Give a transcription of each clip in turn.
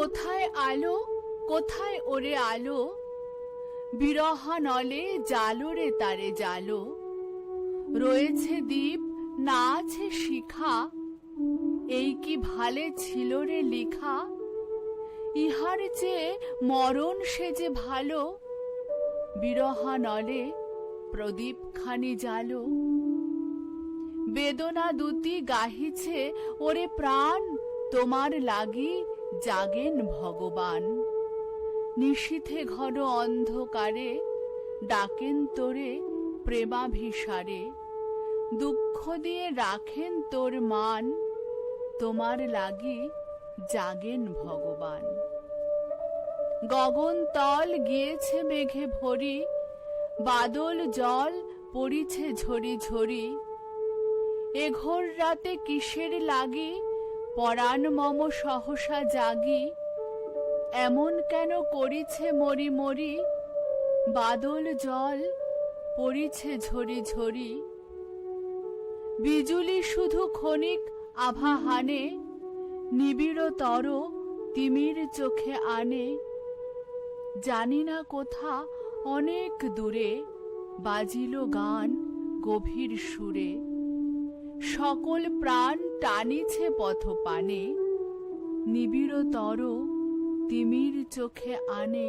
কোথায় আলো, কোথায় ওরে আলো? বিরহা নলে জালো রে তারে জালো। রয়েছে দ্বীপ, না আছে শিখা। এই কি ভালে ছিল রে লিখা? ইহার চেয়ে মরণ সে যে ভালো। বিরহা নলে প্রদীপ খানি জালো। বেদনা দুটি গাহিছে, ওরে প্রাণ, তোমার লাগি জাগেন ভগবান। নিশীথে ঘন অন্ধকারে, ডাকেন তোরে প্রেমাভিসারে। দুঃখ দিয়ে রাখেন তোর মান, তোমার লাগি জাগেন ভগবান। গগন তল গিয়েছে মেঘে ভরি, বাদল জল পড়িছে ঝরি ঝরি। এ ঘোর রাতে কিসের লাগি পরাণ মম সহসা জাগি, এমন কেন করিছে মরি মরি? বাদল জল পড়িছে ঝরি ঝরি। বিজুলি শুধু ক্ষণিক আভা হানে, নিবিড় তর তিমির চোখে আনে। জানি না কোথা অনেক দূরে বাজিল গান গভীর সুরে। সকল প্রাণ টানিছে পথ পানে নিবিড় তর তিমির চোখে আনে।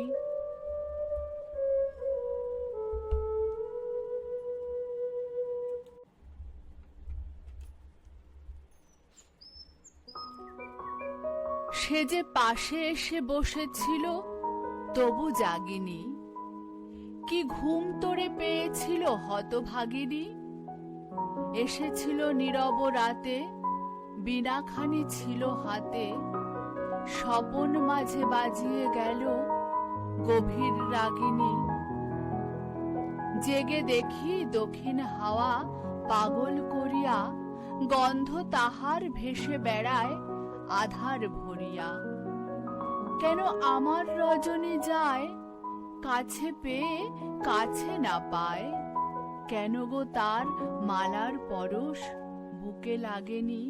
সে যে পাশে এসে বসেছিল, তবু জাগিনি। কি ঘুম তোরে পেয়েছিল হতভাগিনী? এসেছিল নীরব রাতে, বিনাখানি ছিল হাতে। স্বপন মাঝে বাজিয়ে গেল গভীর রাগিনী। জেগে দেখি দক্ষিণ হাওয়া পাগল করিয়া, গন্ধ তাহার ভেসে বেড়ায় আধার ভরিয়া। কেন আমার রজনী যায়, কাছে পেয়ে কাছে না পায়? কেন গো তার মালার পরশ বুকে লাগেনি?